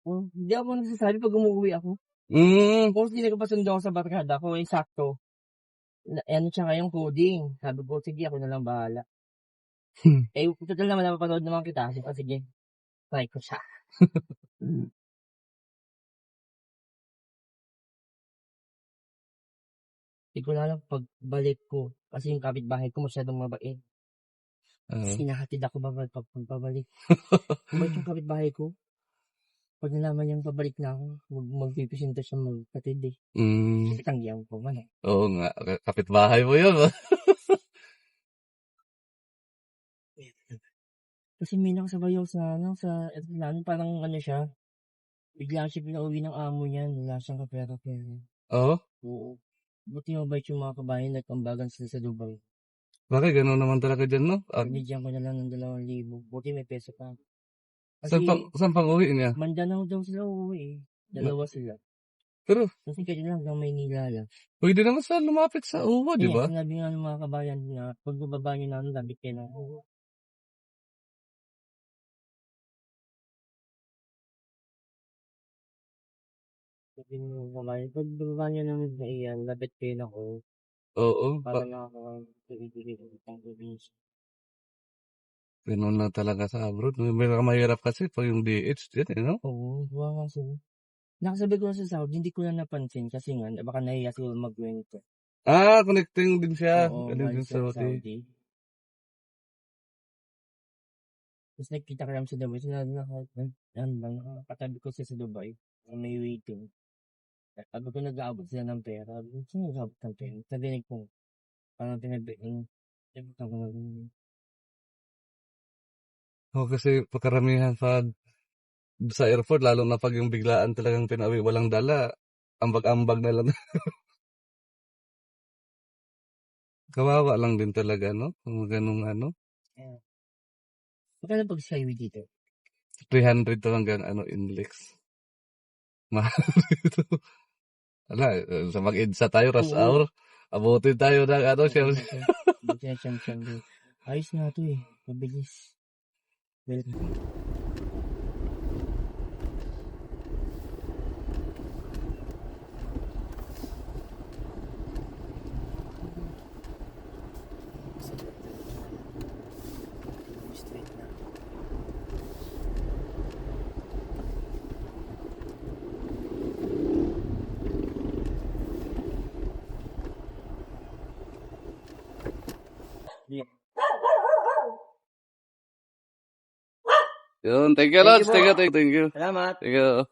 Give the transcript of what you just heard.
ako. Hindi ako nagsasabi pag umuwi ako. Mm. Kung sino ko pa sundo ako sa barkada ko, eh, sakto. Na, ano siya ngayong coding. Sabi ko, sige, ako na lang bahala. Hmm. eh, total naman napapanood naman kita. Sige, sige. Try ko siya. Hindi ko na alam pagbalik ko. Kasi yung kapitbahay ko masyadong mabait. Ah. Sinahatid ako babalik pag pabalik. Mabait yung kapitbahay ko. Pag nalaman niyang pabalik na ako, mag magpipresenta siya magkatid eh. Mm. Kasi tanggihan ko man eh. Oo nga, ka- kapitbahay mo yun. ah. Kasi may nakasabay ako sa, ano, sa aeroplano, parang ano siya, bigla siya pinauwi ng amo niya, wala siyang kapera-pera. Oo. Oo. Buti mabait yung mga kabayan, nagkambagan sila sa Dubai. Bakit ganun naman talaga dyan, no? Ah, Binigyan ko na lang ng dalawang libo. Buti may peso pa. Kasi, saan, pang, saan pang uwi niya? Mandanao daw sila uuwi eh. Dalawa sila. Pero, Kasi kaya lang hanggang Maynila lang. pwede naman sa lumapit sa uwa, di ba? Sinabi nga ng mga kabayan na pag bababa nyo na ano, labit kayo na. Oo. Sabi ng mga kabayan, pag bababa nyo na ng iyan, labit kayo na ko. Oo. Para Pa, nakakabigay ng itang probinsya. Ganun na talaga sa abroad. May mahirap kasi pag yung DH din, eh, no? Oo, buwa kasi. Nakasabi ko na sa Saudi, hindi ko na napansin kasi nga, baka nahiya siguro magkwento. Ah, connecting din siya. Oo, galing din sa Saudi. Saudi. Tapos nagkita ka lang sa Dubai, sinabi na kahit yan lang, katabi ko siya sa Dubai, may waiting. Sabi ko nag-aabot sila ng pera. Ko, sino nag-aabot ng pera? Nadinig ko, parang tinabihin. Sabi ko, na Oo, kasi pagkaramihan pag sa airport, lalo na pag yung biglaan talagang pinawi, walang dala, ambag-ambag na lang. Kawawa lang din talaga, no? Kung ganung ano. Magkano pag skyway dito? 300 to hanggang ano, index. Mahal dito. Ala, sa mag-EDSA tayo, rush Oo. hour. Abutin tayo ng ano, na doon. Ayos nga to eh. Mabilis. 嗯。Yun, thank you, po. Thank you, thank you, thank you. Salamat. Thank you.